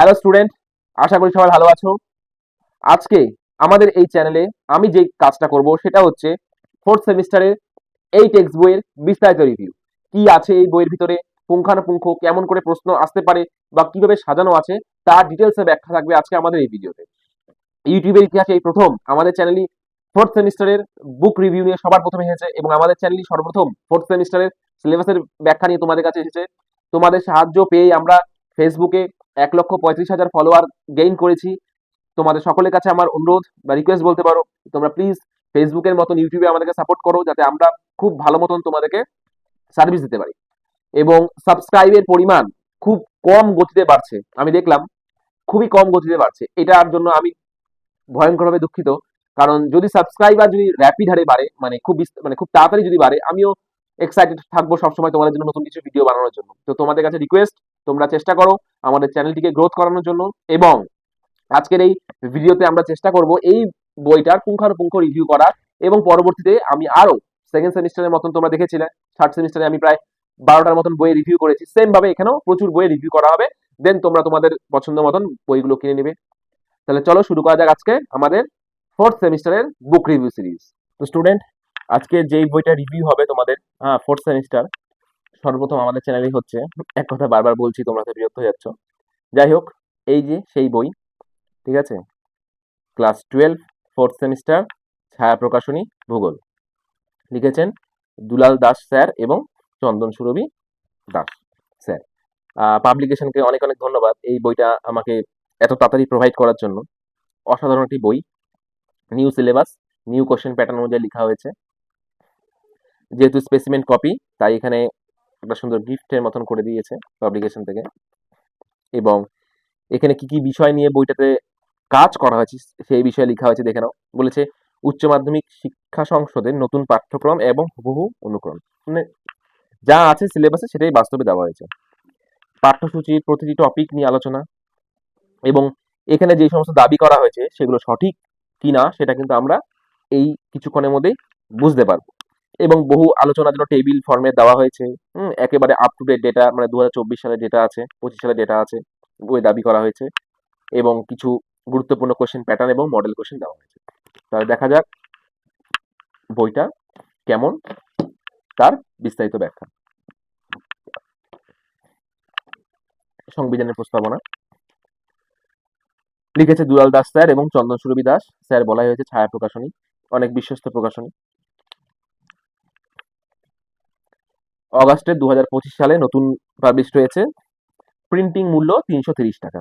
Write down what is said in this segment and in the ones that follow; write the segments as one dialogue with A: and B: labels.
A: Hello student আশা করি সবাই ভালো আছো। আজকে আমাদের এই চ্যানেলে আমি যে কাজটা করব সেটা হচ্ছে ফোর্থ সেমিস্টারের এই টেক্সট বইয়ের বিস্তারিত রিভিউ কি আছে এই বইয়ের ভিতরে? পুঙ্খানুপুঙ্খ কেমন করে প্রশ্ন আসতে পারে বা কীভাবে সাজানো আছে? তার ডিটেলসে ব্যাখ্যা থাকবে আজকে আমাদের এই ভিডিওতে ইউটিউবের ইতিহাসে এই প্রথম আমাদের চ্যানেলই ফোর্থ সেমিস্টারের বুক রিভিউ নিয়ে সবার প্রথমে এসেছে এবং আমাদের চ্যানেলই সর্বপ্রথম ফোর্থ সেমিস্টারের সিলেবাসের ব্যাখ্যা নিয়ে তোমাদের কাছে এসেছে। তোমাদের সাহায্য পেয়ে আমরা ফেসবুকে এক লক্ষ পঁয়ত্রিশ হাজার ফলোয়ার গেইন করেছি। তোমাদের সকলের কাছে আমার অনুরোধ বা রিকোয়েস্ট বলতে পারো, তোমরা প্লিজ ফেসবুকের মতন ইউটিউবে আমাদেরকে সাপোর্ট করো, যাতে আমরা খুব ভালো মতন তোমাদেরকে সার্ভিস দিতে পারি। এবং সাবস্ক্রাইবের পরিমাণ খুব কম গতিতে বাড়ছে। আমি দেখলাম, খুবই কম গতিতে বাড়ছে। এটার জন্য আমি ভয়ঙ্করভাবে দুঃখিত। কারণ যদি সাবস্ক্রাইবার যদি র্যাপিড হারে বাড়ে মানে খুব মানে খুব তাড়াতাড়ি যদি বাড়ে, আমিও এক্সাইটেড থাকব সবসময় তোমাদের জন্য নতুন কিছু ভিডিও বানানোর জন্য। তো তোমাদের কাছে রিকোয়েস্ট তোমরা চেষ্টা করো আমাদের চ্যানেলটিকে গ্রোথ করানোর জন্য। এবং আজকের এই ভিডিওতে আমরা চেষ্টা করব এই বইটার পুঙ্খানুপুঙ্খ রিভিউ করার। এবং পরবর্তীতে আমি আরও সেকেন্ড সেমিস্টারের মতন তোমরা দেখেছিলে থার্ড সেমিস্টারে আমি প্রায় বারোটার মতন বই রিভিউ করেছি। সেম ভাবে এখানেও প্রচুর বই রিভিউ করা হবে। দেন তোমরা তোমাদের পছন্দ মতন বইগুলো কিনে নেবে। তাহলে চলো শুরু করা যাক আজকে আমাদের ফোর্থ সেমিস্টারের বুক রিভিউ সিরিজ তো স্টুডেন্ট আজকে যেই বইটা রিভিউ হবে তোমাদের হ্যাঁ ফোর্থ সেমিস্টার সর্বপ্রথম আমাদের চ্যানেলেই হচ্ছে। এক কথা বারবার বলছি, তোমরা তো বিরক্ত হয়ে যাচ্ছ। যাই হোক, এই যে সেই বই, ঠিক আছে? ক্লাস টুয়েলভ, ফোর্থ সেমিস্টার, ছায়া প্রকাশনী, ভূগোল। লিখেছেন দুলাল দাস স্যার এবং চন্দন সুরভি দাস স্যার। পাবলিকেশনকে অনেক অনেক ধন্যবাদ এই বইটা আমাকে এত তাড়াতাড়ি প্রোভাইড করার জন্য। অসাধারণ একটি বই। New syllabus new question pattern অনুযায়ী লেখা হয়েছে। যেহেতু স্পেসিমেন্ট কপি তাই এখানে একটা সুন্দর গিফটের মতন করে দিয়েছে পাবলিকেশন থেকে। এবং এখানে কি কি বিষয় নিয়ে বইটাতে কাজ করা হয়েছে সেই বিষয়ে লেখা হয়েছে, দেখে নাও। বলেছে, উচ্চ মাধ্যমিক শিক্ষা সংসদের নতুন পাঠ্যক্রম এবং হুবহু অনুক্রম। মানে যা আছে সিলেবাসে সেটাই বাস্তবে দেওয়া হয়েছে। পাঠ্যসূচির প্রতিটি টপিক নিয়ে আলোচনা এবং এখানে যে সমস্ত দাবি করা হয়েছে সেগুলো সঠিক কিনা সেটা কিন্তু আমরা এই কিছুক্ষণের মধ্যেই বুঝতে পারব। এবং বহু আলোচনার জন্য টেবিল ফর্মে দেওয়া হয়েছে একেবারে আপ টু ডেট ডেটা মানে দু সালের ডেটা আছে, পঁচিশ সালের ডেটা আছে, ওই দাবি করা হয়েছে এবং কিছু গুরুত্বপূর্ণ কোশ্চেন প্যাটার্ন এবং মডেল কোশ্চেন দেওয়া হয়েছে। তাহলে দেখা যাক বইটা কেমন, তার বিস্তারিত ব্যাখ্যা। সংবিধানের প্রস্তাবনা। লিখেছে দুলাল দাস স্যার এবং চন্দন সুরভি দাস। স্যার বলাই হয়েছে ছায়া প্রকাশনী, অনেক বিশ্বস্ত প্রকাশনী। অগাস্টের দু সালে নতুন পাবলিশ হয়েছে। প্রিন্টিং মূল্য তিনশো টাকা।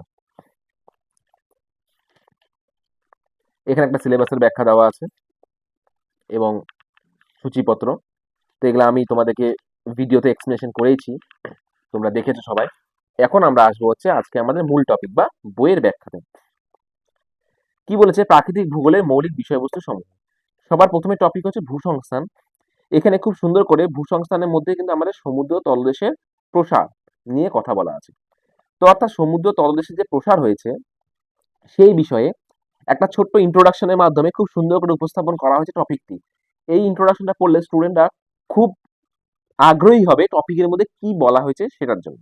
A: এখানে একটা সিলেবাসের ব্যাখ্যা দেওয়া আছে এবং সূচিপত্র। তো এগুলো আমি তোমাদেরকে ভিডিওতে এক্সপ্লেনেশন করেইছি। তোমরা দেখেছ সবাই। এখন আমরা আসব হচ্ছে আজকে আমাদের মূল টপিক বা বইয়ের ব্যাখ্যাতে। কি বলেছে প্রাকৃতিক ভূগোলের মৌলিক বিষয়বস্তু সমূহ? সবার প্রথমে টপিক হচ্ছে ভূসংস্থান। এখানে খুব সুন্দর করে ভূসংস্থানের মধ্যে কিন্তু আমাদের সমুদ্র তলদেশের প্রসার নিয়ে কথা বলা আছে। তো অর্থাৎ সমুদ্র তলদেশে যে প্রসার হয়েছে, সেই বিষয়ে একটা ছোট্ট ইন্ট্রোডাকশনের মাধ্যমে খুব সুন্দর করে উপস্থাপন করা হয়েছে টপিকটি এই ইন্ট্রোডাকশনটা পড়লে স্টুডেন্টরা খুব আগ্রহী হবে টপিকের মধ্যে কি বলা হয়েছে সেটার জন্য।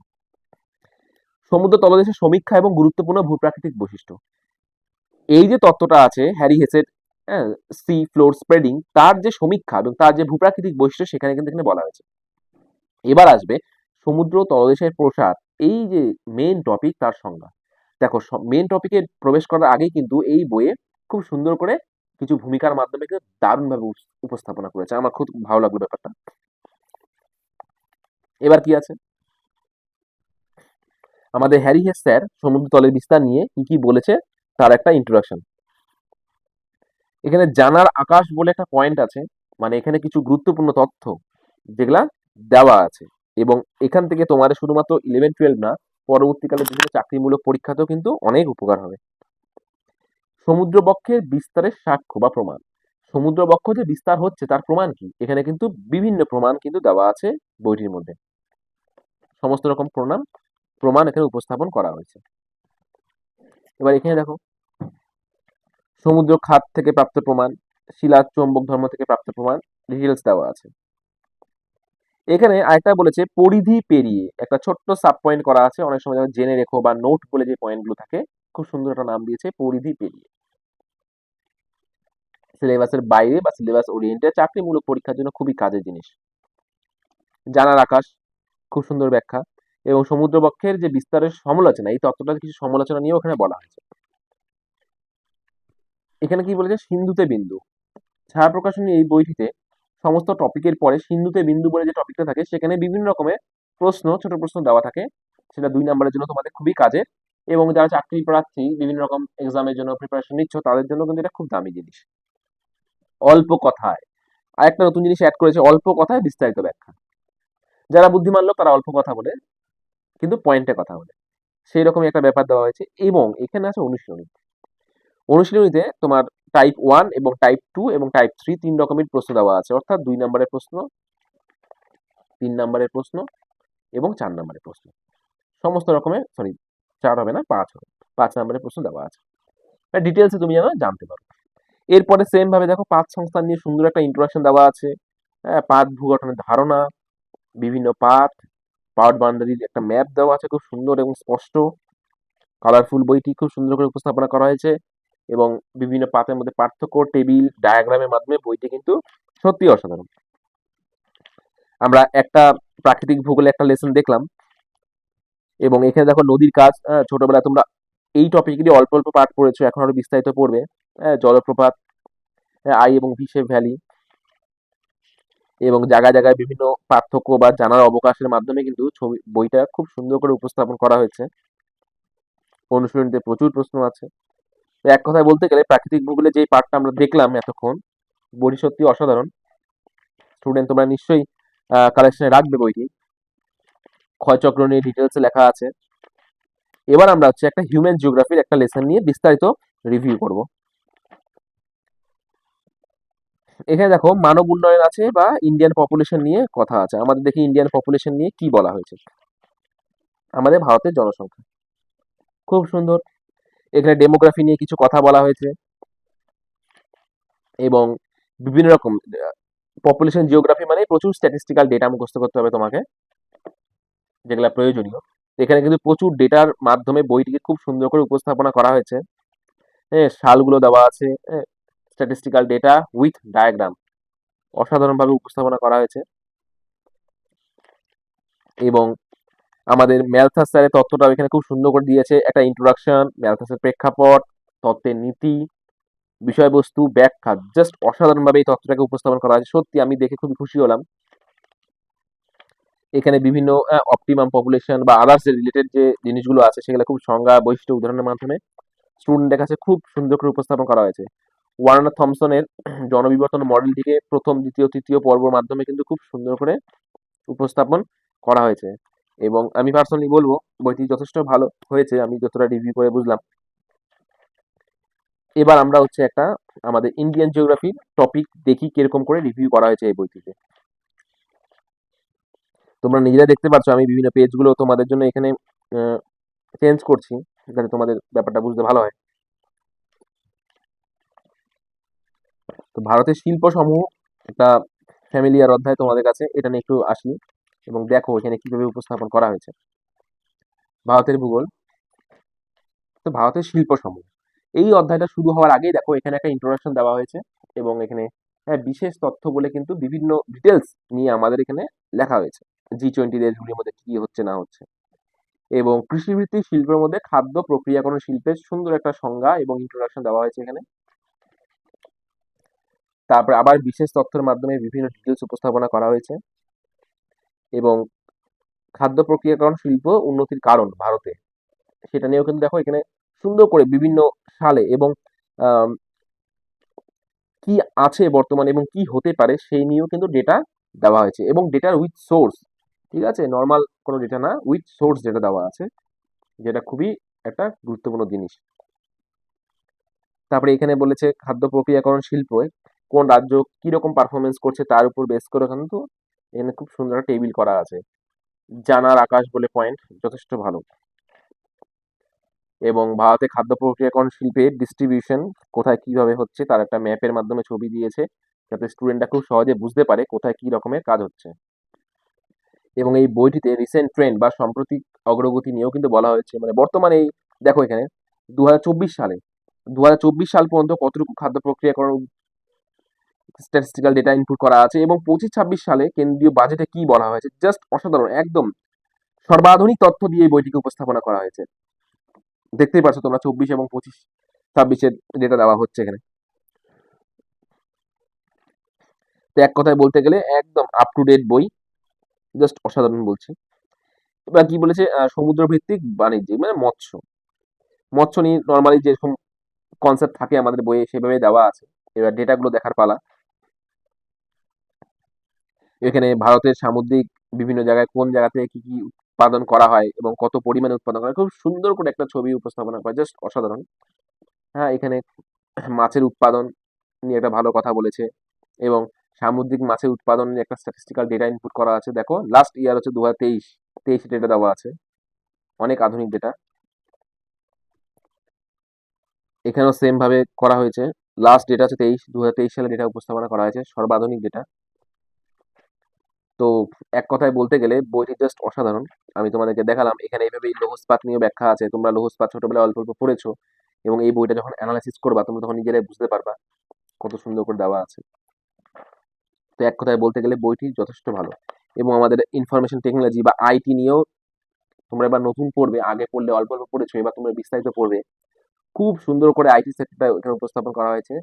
A: সমুদ্র তলদেশের সমীক্ষা এবং গুরুত্বপূর্ণ ভূপ্রাকৃতিক বৈশিষ্ট্য। এই যে তত্ত্বটা আছে হ্যারি হেসের সি ফ্লোর স্প্রেডিং তার যে সমীক্ষা এবং তার যে ভূপ্রাকৃতিক বৈশিষ্ট্য সেখানে কিন্তু এখানে বলা হয়েছে। এবার আসবে সমুদ্র তলদেশের প্রসার, এই যে মেন টপিক তার সংজ্ঞা। দেখো মেন টপিকে প্রবেশ করার আগেই কিন্তু এই বইয়ে খুব সুন্দর করে কিছু ভূমিকার মাধ্যমে কিন্তু দারুণভাবে উপস্থাপনা করেছে। আমার খুব ভালো লাগল ব্যাপারটা। এবার কি আছে? আমাদের হ্যারি হেস স্যার সমুদ্র তলের বিস্তার নিয়ে কি কি বলেছে তার একটা ইন্ট্রোডাকশন এখানে জানার আকাশ বলে একটা পয়েন্ট আছে মানে এখানে কিছু গুরুত্বপূর্ণ তথ্য যেগুলা দেওয়া আছে। এবং এখান থেকে তোমার শুধুমাত্র ইলেভেন টুয়েলভ না, পরবর্তীকালে বিভিন্ন চাকরিমূলক পরীক্ষাতেও কিন্তু অনেক উপকার হবে। সমুদ্রবক্ষের বিস্তারের সাক্ষ্য বা প্রমাণ। সমুদ্রবক্ষ যে বিস্তার হচ্ছে, তার প্রমাণ কি? এখানে কিন্তু বিভিন্ন প্রমাণ কিন্তু দেওয়া আছে বইটির মধ্যে। সমস্ত রকম প্রমাণ প্রমাণ এখানে উপস্থাপন করা হয়েছে। এবার এখানে দেখো সমুদ্র খাত থেকে প্রাপ্ত প্রমাণ, শিলা চৌম্বক ধর্ম থেকে প্রাপ্ত প্রমাণ ডিটেলস দেওয়া আছে। এখানে আরেকটা বলেছে, পরিধি পেরিয়ে, একটা ছোট্ট সাব পয়েন্ট করা আছে, অনেক সময় যেমন জেনে রেখো বা নোট বলে যে পয়েন্টগুলো থাকে, খুব সুন্দর একটা নাম দিয়েছে, পরিধি পেরিয়ে। সিলেবাসের বাইরে বা সিলেবাস ওরিয়েন্টেড চাকরিমূলক পরীক্ষার জন্য খুবই কাজের জিনিস। জানার আকাশ, খুব সুন্দর ব্যাখ্যা, এবং সমুদ্রবক্ষের যে বিস্তারের সমালোচনা, এই তত্ত্বটার কিছু সমালোচনা নিয়েও ওখানে বলা হয়েছে। এখানে কি বলেছে? সিন্ধুতে বিন্দু। ছায়া প্রকাশনী এই বইটিতে সমস্ত টপিকের পরে সিন্ধুতে বিন্দু বলে যে টপিকটা থাকে, সেখানে বিভিন্ন রকমের প্রশ্ন, ছোট প্রশ্ন দেওয়া থাকে। সেটা দুই নম্বরের জন্য তোমাদের খুবই কাজের এবং যারা চাকরি প্রার্থী, বিভিন্ন রকম এক্সামের জন্য প্রিপারেশন নিচ্ছ, তাদের জন্য কিন্তু এটা খুব দামি জিনিস। অল্প কথায়। আর একটা নতুন জিনিস অ্যাড করেছে, অল্প কথায় বিস্তারিত ব্যাখ্যা। যারা বুদ্ধিমান লোক, তারা অল্প কথা বলে, কিন্তু পয়েন্টে কথা বলে। সেই রকমই একটা ব্যাপার দেওয়া হয়েছে এবং এখানে আছে অনুশীলনী। অনুশীলনীতে তোমার টাইপ ওয়ান এবং টাইপ টু এবং টাইপ থ্রি তিন রকমের প্রশ্ন দেওয়া আছে। অর্থাৎ দুই নম্বরের প্রশ্ন, তিন নম্বরের প্রশ্ন এবং চার নম্বরের প্রশ্ন। সমস্ত রকমের সরি চার হবে না, পাঁচ হবে। পাঁচ নম্বরের প্রশ্ন দেওয়া আছে। ডিটেলসে তুমি যেন জানতে পারো। এরপরে সেম ভাবে দেখো, পাঁচ সংস্থান নিয়ে সুন্দর একটা ইন্ট্রোডাকশন দেওয়া আছে। হ্যাঁ পাত ভূগঠনের ধারণা, বিভিন্ন পাত পাওয়ার বাউন্ডারির একটা ম্যাপ দেওয়া আছে খুব সুন্দর এবং স্পষ্ট। কালারফুল বইটি খুব সুন্দর করে উপস্থাপনা করা হয়েছে। এবং বিভিন্ন পাতের মধ্যে পার্থক্য টেবিল ডায়াগ্রামের মাধ্যমে বইটি কিন্তু সত্যি অসাধারণ। আমরা একটা প্রাকৃতিক ভূগোলে একটা লেসন দেখলাম এবং এখানে দেখো নদীর কাজ হ্যাঁ, ছোটবেলায় তোমরা এই টপিকগুলি অল্প অল্প পাঠ পড়েছো এখন আরও বিস্তারিত পড়বে হ্যাঁ, জলপ্রপাত হ্যাঁ, আই এবং ভিসে ভ্যালি এবং জায়গায় জায়গায় বিভিন্ন পার্থক্য বা জানার অবকাশের মাধ্যমে কিন্তু ছবি বইটা খুব সুন্দর করে উপস্থাপন করা হয়েছে। অনুশীলনীতে প্রচুর প্রশ্ন আছে। এক কথায় বলতে গেলে প্রাকৃতিক ভূগোলে যে পার্টটা আমরা দেখলাম এতক্ষণ বইটি সত্যি অসাধারণ। স্টুডেন্ট তোমরা নিশ্চয়ই কালেকশনে রাখবে বইটি। ক্ষয়চক্র নিয়ে ডিটেলসে লেখা আছে। এবার আমরা হচ্ছে একটা হিউম্যান জিওগ্রাফির একটা লেসন নিয়ে বিস্তারিত রিভিউ করব। এখানে দেখো, মানব উন্নয়ন আছে বা ইন্ডিয়ান পপুলেশন নিয়ে কথা আছে। আমাদের দেখি ইন্ডিয়ান পপুলেশন নিয়ে কি বলা হয়েছে? আমাদের ভারতের জনসংখ্যা। খুব সুন্দর। এখানে ডেমোগ্রাফি নিয়ে কিছু কথা বলা হয়েছে এবং বিভিন্ন রকম পপুলেশন জিওগ্রাফি মানে প্রচুর স্ট্যাটিস্টিক্যাল ডেটা মুখস্থ করতে হবে তোমাকে, যেগুলো প্রয়োজনীয়। এখানে কিন্তু প্রচুর ডেটার মাধ্যমে বইটিকে খুব সুন্দর করে উপস্থাপনা করা হয়েছে। হ্যাঁ সালগুলো দেওয়া আছে স্ট্যাটিস্টিক্যাল ডেটা উইথ ডায়াগ্রাম অসাধারণভাবে উপস্থাপনা করা হয়েছে। এবং আমাদের ম্যালথাস স্যারের তথ্যটাও এখানে খুব সুন্দর করে দিয়েছে। একটা ইন্ট্রোডাকশন ম্যালথাসের প্রেক্ষাপট, তত্ত্বের নীতি, বিষয়বস্তু, ব্যাখ্যা জাস্ট অসাধারণভাবে এই তত্ত্বটাকে উপস্থাপন করা হয়েছে সত্যি, আমি দেখে খুবই খুশি হলাম। এখানে বিভিন্ন অপটিমাম পপুলেশন বা আদার্স রিলেটেড যে জিনিসগুলো আছে, সেগুলো খুব সংজ্ঞা, বৈশিষ্ট্য উদাহরণের মাধ্যমে স্টুডেন্টের কাছে খুব সুন্দর করে উপস্থাপন করা হয়েছে। ওয়ার্নার থমসনের জনবিবর্তন মডেলটিকে প্রথম, দ্বিতীয়, তৃতীয় পর্বর মাধ্যমে কিন্তু খুব সুন্দর করে উপস্থাপন করা হয়েছে। এবং আমি পার্সোনালি বলব, বইটি যথেষ্ট ভালো হয়েছে, আমি যতটা রিভিউ করে বুঝলাম। এবার আমরা হচ্ছে একটা আমাদের ইন্ডিয়ান জিওগ্রাফির টপিক দেখি কীরকম করে রিভিউ করা হয়েছে এই বইটিতে। তোমরা নিজেরা দেখতে পাচ্ছ আমি বিভিন্ন পেজগুলো তোমাদের জন্য এখানে চেঞ্জ করছি, যাতে তোমাদের ব্যাপারটা বুঝতে ভালো হয়। তো ভারতের শিল্প সমূহ একটা ফ্যামিলিয়ার অধ্যায় তোমাদের কাছে, এটা নিয়ে একটু আসি। এবং দেখো এখানে কীভাবে উপস্থাপন করা হয়েছে। ভারতের ভূগোল। তো ভারতের শিল্প সমূহ। এই অধ্যায়টা শুরু হওয়ার আগেই দেখো এখানে একটা ইন্ট্রোডাকশন দেওয়া হয়েছে এবং এখানে হ্যাঁ বিশেষ তথ্য বলে কিন্তু বিভিন্ন ডিটেলস নিয়ে আমাদের এখানে লেখা হয়েছে। জি টোয়েন্টি দেশগুলির মধ্যে কি হচ্ছে, না হচ্ছে। এবং কৃষিভিত্তিক শিল্পের মধ্যে খাদ্য প্রক্রিয়াকরণ শিল্পের সুন্দর একটা সংজ্ঞা এবং ইন্ট্রোডাকশন দেওয়া হয়েছে এখানে। তারপরে আবার বিশেষ তথ্যের মাধ্যমে বিভিন্ন ডিটেলস উপস্থাপনা করা হয়েছে। এবং খাদ্য প্রক্রিয়াকরণ শিল্প উন্নতির কারণ ভারতে। সেটা নিয়েও কিন্তু দেখো এখানে সুন্দর করে বিভিন্ন সালে এবং কি আছে বর্তমানে এবং কি হতে পারে সেই নিয়েও কিন্তু ডেটা দেওয়া হয়েছে এবং ডেটার উইথ সোর্স ঠিক আছে? নর্মাল কোনো ডেটা না উইথ সোর্স যেটা দেওয়া আছে, যেটা খুবই একটা গুরুত্বপূর্ণ জিনিস। তারপরে এখানে বলেছে খাদ্য প্রক্রিয়াকরণ শিল্প কোন রাজ্য কীরকম পারফরমেন্স করছে তার উপর বেস করে কিন্তু এখানে খুব সুন্দর একটা টেবিল করা আছে। জানার আকাশ বলে পয়েন্ট যথেষ্ট ভালো। এবং ভারতে খাদ্য প্রক্রিয়াকরণ শিল্পের ডিস্ট্রিবিউশন কোথায় কীভাবে হচ্ছে, তার একটা ম্যাপের মাধ্যমে ছবি দিয়েছে, যাতে স্টুডেন্টরা খুব সহজে বুঝতে পারে কোথায় কি রকমের কাজ হচ্ছে। এবং এই বইটিতে রিসেন্ট ট্রেন্ড বা সাম্প্রতিক অগ্রগতি নিয়েও কিন্তু বলা হয়েছে। মানে বর্তমানে এই, দেখো এখানে দু হাজার চব্বিশ সালে দু হাজার চব্বিশ সাল পর্যন্ত কতটুকু খাদ্য প্রক্রিয়াকরণ স্ট্যাটিস্টিক্যাল ডেটা ইনপুট করা আছে এবং পঁচিশ ছাব্বিশ সালে কেন্দ্রীয় বাজেটে কি বলা হয়েছে? জাস্ট অসাধারণ, একদম সর্বাধুনিক তথ্য দিয়ে এই বইটিকে উপস্থাপনা করা হয়েছে। দেখতেই পাচ্ছ তোমরা চব্বিশ এবং পঁচিশ ছাব্বিশের ডেটা দেওয়া হচ্ছে এখানে। তো এক কথায় বলতে গেলে একদম আপ টু ডেট বই জাস্ট অসাধারণ বলছি। এবার কি বলেছে? সমুদ্র ভিত্তিক বাণিজ্যিক মানে মৎস্য। মৎস্য নিয়ে নর্মালি যেরকম কনসেপ্ট থাকে আমাদের বইয়ে সেভাবে দেওয়া আছে। এবার ডেটাগুলো দেখার পালা। এখানে ভারতের সামুদ্রিক বিভিন্ন জায়গায় কোন জায়গা থেকে কি কি উৎপাদন করা হয় এবং কত পরিমাণে উৎপাদন করা খুব সুন্দর করে একটা ছবি উপস্থাপনা করা, জাস্ট অসাধারণ। হ্যাঁ এখানে মাছের উৎপাদন নিয়ে একটা ভালো কথা বলেছে এবং সামুদ্রিক মাছের উৎপাদন নিয়ে একটা স্ট্যাটিস্টিক্যাল ডেটা ইনপুট করা আছে। দেখো লাস্ট ইয়ার হচ্ছে দু হাজার তেইশ তেইশ ডেটা দেওয়া আছে, অনেক আধুনিক ডেটা এখানেও সেম ভাবে করা হয়েছে। লাস্ট ডেটা হচ্ছে তেইশ দু হাজার তেইশ সালে ডেটা উপস্থাপনা করা হয়েছে, সর্বাধুনিক ডেটা তো এক কথায় বলতে গেলে বইটি জাস্ট অসাধারণ। আমি তোমাদেরকে দেখালাম, এখানে এইভাবে লৌহ ইস্পাত নিয়ে ব্যাখ্যা আছে। তোমরা লৌহ ইস্পাত ছোটবেলায় অল্প অল্প পড়েছো এবং এই বইটা যখন অ্যানালাইসিস করবা, তোমরা তখন নিজেরাই বুঝতে পারবা কত সুন্দর করে দেওয়া আছে। তো এক কথায় বলতে গেলে বইটি যথেষ্ট ভালো এবং আমাদের ইনফরমেশন টেকনোলজি বা আইটি নিয়েও তোমরা এবার নতুন পড়বে, আগে পড়লে অল্প অল্প পড়েছো, এবার তোমরা বিস্তারিত পড়বে। খুব সুন্দর করে আইটি সেক্টরটা এখানে উপস্থাপন করা হয়েছে।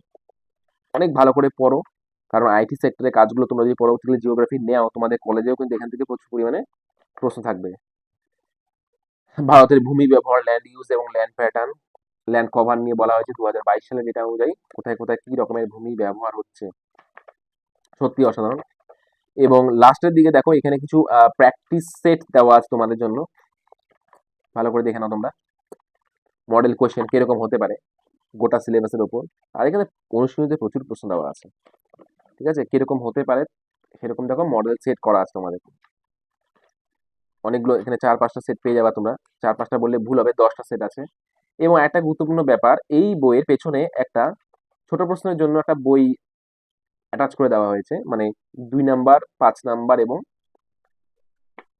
A: অনেক ভালো করে পড়ো। কারণ আইটি সেক্টরে কাজগুলো তোমরা যদি পরবর্তীকালে জিওগ্রাফি নেও, তোমাদের কলেজেও কিন্তু এখান থেকে প্রচুর পরিমাণে প্রশ্ন থাকবে। ভারতের ভূমি ব্যবহার ল্যান্ড ইউজ এবং ল্যান্ড প্যাটার্ন ল্যান্ড কভার নিয়ে বলা হয়েছে দু হাজার বাইশ সালে যেটা অনুযায়ী কোথায় কোথায় কি রকমের ভূমি ব্যবহার হচ্ছে। সত্যি অসাধারণ। এবং লাস্টের দিকে দেখো, এখানে কিছু প্র্যাকটিস সেট দেওয়া আছে তোমাদের জন্য। ভালো করে দেখে নাও তোমরা। মডেল কোয়েশ্চেন কীরকম হতে পারে গোটা সিলেবাসের উপর আর এখানে অনুশীলনীতে প্রচুর প্রশ্ন দেওয়া আছে। ঠিক আছে? কীরকম হতে পারে? সেরকম দেখো মডেল সেট করা আছে তোমাদের। অনেকগুলো এখানে চার পাঁচটা সেট পেয়ে যাবা তোমরা। চার পাঁচটা বললে ভুল হবে, দশটা সেট আছে। এবং একটা গুরুত্বপূর্ণ ব্যাপার, এই বইয়ের পেছনে একটা ছোট প্রশ্নের জন্য একটা বই অ্যাটাচ করে দেওয়া হয়েছে। মানে দুই নাম্বার, পাঁচ নাম্বার এবং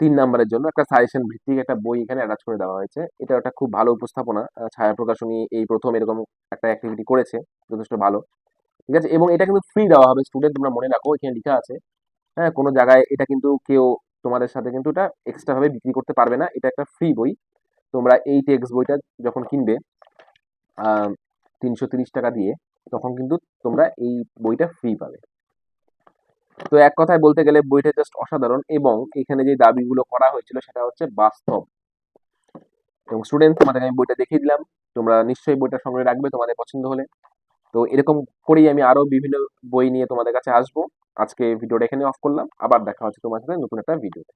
A: তিন নাম্বারের জন্য একটা সাজেশন ভিত্তিক একটা বই এখানে অ্যাটাচ করে দেওয়া হয়েছে। এটা একটা খুব ভালো উপস্থাপনা। ছায়া প্রকাশনী এই প্রথম এরকম একটা অ্যাক্টিভিটি করেছে। যথেষ্ট ভালো। ঠিক আছে? এবং এটা কিন্তু ফ্রি দেওয়া হবে। স্টুডেন্ট তোমরা মনে রাখো, এখানে লেখা আছে হ্যাঁ কোনো জায়গায় এটা কিন্তু কেউ তোমাদের সাথে কিন্তু এটা এক্সট্রা ভাবে বিক্রি করতে পারবে না। এটা একটা ফ্রি বই। তোমরা এই টেক্সট বইটা যখন কিনবে তিনশো তিরিশ টাকা দিয়ে, তখন কিন্তু তোমরা এই বইটা ফ্রি পাবে। তো এক কথায় বলতে গেলে বইটা জাস্ট অসাধারণ এবং এখানে যে দাবিগুলো করা হয়েছিল সেটা হচ্ছে বাস্তব। এবং স্টুডেন্ট তোমাদেরকে আমি বইটা দেখিয়ে দিলাম। তোমরা নিশ্চয়ই বইটা সংগ্রহে রাখবে তোমাদের পছন্দ হলে। তো এরকম করেই আমি আরও বিভিন্ন বই নিয়ে তোমাদের কাছে আসব। আজকে ভিডিওটা এখানে অফ করলাম। আবার দেখা হচ্ছে তোমার সাথে নতুন একটা ভিডিওতে